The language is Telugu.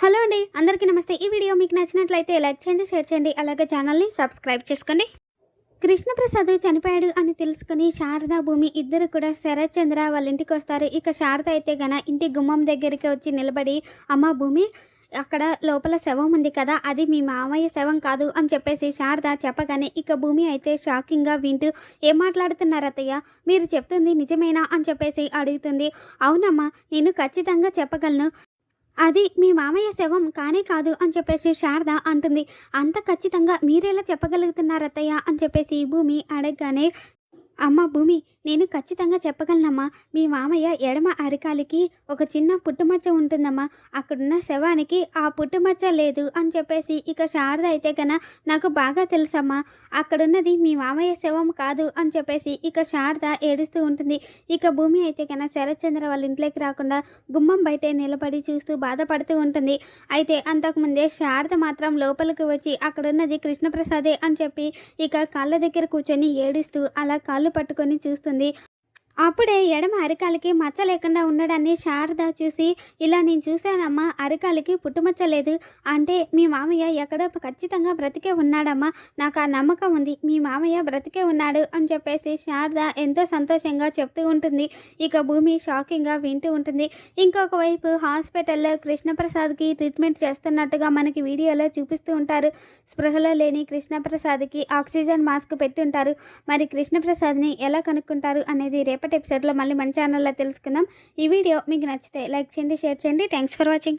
హలో అండి అందరికీ నమస్తే. ఈ వీడియో మీకు నచ్చినట్లయితే లైక్ చేయండి షేర్ చేయండి అలాగే ఛానల్ని సబ్స్క్రైబ్ చేసుకోండి. కృష్ణప్రసాద్ చనిపోయాడు అని తెలుసుకుని శారదా భూమి ఇద్దరు కూడా శరత్ చంద్ర వాళ్ళ ఇంటికి వస్తారు. ఇక శారద అయితే గన ఇంటి గుమ్మం దగ్గరికి వచ్చి నిలబడి అమ్మ భూమి అక్కడ లోపల శవం ఉంది కదా అది మీ మామయ్య శవం కాదు అని చెప్పేసి శారద చెప్పగానే ఇక భూమి అయితే షాకింగ్గా వింటూ ఏం మాట్లాడుతున్నారు అత్తయ్య? మీరు చెప్తుంది నిజమేనా? అని చెప్పేసి అడుగుతుంది. అవునమ్మా నేను ఖచ్చితంగా చెప్పగలను. అది మీ మామయ్య శవం కానే కాదు అని చెప్పేసి శారద అంటుంది. అంత ఖచ్చితంగా మీరెలా చెప్పగలుగుతున్నారత్తయ్య అని చెప్పేసి భూమి అడగగానే అమ్మ భూమి నేను ఖచ్చితంగా చెప్పగలనమ్మా. మీ మామయ్య ఎడమ అరికాలికి ఒక చిన్న పుట్టుమచ్చ ఉంటుందమ్మా. అక్కడున్న శవానికి ఆ పుట్టుమచ్చ లేదు అని చెప్పేసి ఇక శారద అయితే కన నాకు బాగా తెలుసమ్మా. అక్కడున్నది మీ మామయ్య శవం కాదు అని చెప్పేసి ఇక శారద ఏడుస్తూ ఉంటుంది. ఇక భూమి అయితే కన్నా శరత్చంద్ర వాళ్ళ ఇంట్లోకి రాకుండా గుమ్మం బయటే నిలబడి చూస్తూ బాధపడుతూ ఉంటుంది. అయితే అంతకుముందే శారద మాత్రం లోపలికి వచ్చి అక్కడున్నది కృష్ణప్రసాదే అని చెప్పి ఇక కాళ్ళ దగ్గర కూర్చొని ఏడుస్తూ అలా కాళ్ళు పట్టుకొని చూస్తూ చూస్తుంది అప్పుడే ఎడమ అరికాలకి మచ్చ లేకుండా ఉండడాన్ని శారద చూసి ఇలా నేను చూశానమ్మా అరికాలకి పుట్టుమచ్చ లేదు. అంటే మీ మామయ్య ఎక్కడో ఖచ్చితంగా బ్రతికే ఉన్నాడమ్మా. నాకు ఆ నమ్మకం ఉంది. మీ మామయ్య బ్రతికే ఉన్నాడు అని చెప్పేసి శారద ఎంతో సంతోషంగా చెప్తూ ఉంటుంది. ఇక భూమి షాకింగ్గా వింటూ ఉంటుంది. ఇంకొక వైపు హాస్పిటల్లో కృష్ణప్రసాద్కి ట్రీట్మెంట్ చేస్తున్నట్టుగా మనకి వీడియోలో చూపిస్తూ ఉంటారు. స్పృహలో లేని కృష్ణప్రసాద్కి ఆక్సిజన్ మాస్క్ పెట్టి ఉంటారు మరి కృష్ణప్రసాద్ని ఎలా కనుక్కుంటారు అనేది రేపటి ఎపిసోడ్లో మళ్ళీ మన ఛానల్లో తెలుసుకుందాం. ఈ వీడియో మీకు నచ్చితే లైక్ చేయండి షేర్ చేయండి. Thanks for watching